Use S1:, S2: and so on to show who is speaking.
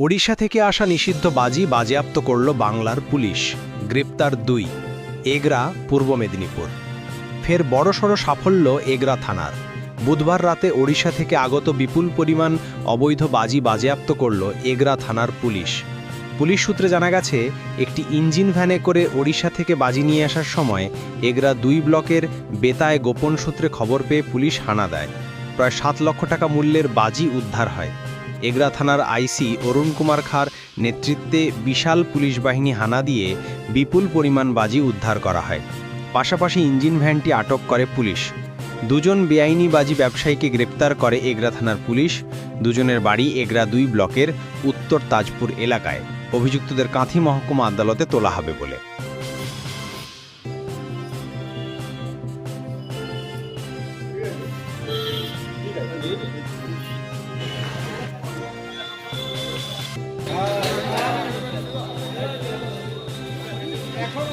S1: ওড়িশা থেকে আসা নিষিদ্ধ বাজি বাজেয়াপ্ত করল বাংলার পুলিশ। গ্রেপ্তার দুই, এগরা, পূর্ব মেদিনীপুর। ফের বড়সড় সাফল্য এগরা থানার। বুধবার রাতে ওড়িশা থেকে আগত বিপুল পরিমাণ অবৈধ বাজি বাজেয়াপ্ত করল এগরা থানার পুলিশ। পুলিশ সূত্রে জানা গেছে, একটি ইঞ্জিন ভ্যানে করে ওড়িশা থেকে বাজি নিয়ে আসার সময় এগরা দুই ব্লকের বেতায় গোপন সূত্রে খবর পেয়ে পুলিশ হানা দেয়। প্রায় সাত লক্ষ টাকা মূল্যের বাজি উদ্ধার হয়। এগরা থানার আইসি অরুণ কুমার খার নেতৃত্বে বিশাল পুলিশ বাহিনী হানা দিয়ে বিপুল পরিমাণ বাজি উদ্ধার করা হয়। পাশাপাশি ইঞ্জিন ভ্যানটি আটক করে পুলিশ। দুজন বেআইনি বাজি ব্যবসায়ীকে গ্রেপ্তার করে এগরা থানার পুলিশ। দুজনের বাড়ি এগরা দুই ব্লকের উত্তর তাজপুর এলাকায়। অভিযুক্তদের কাঁথি মহকুমা আদালতে তোলা হবে বলে। এখন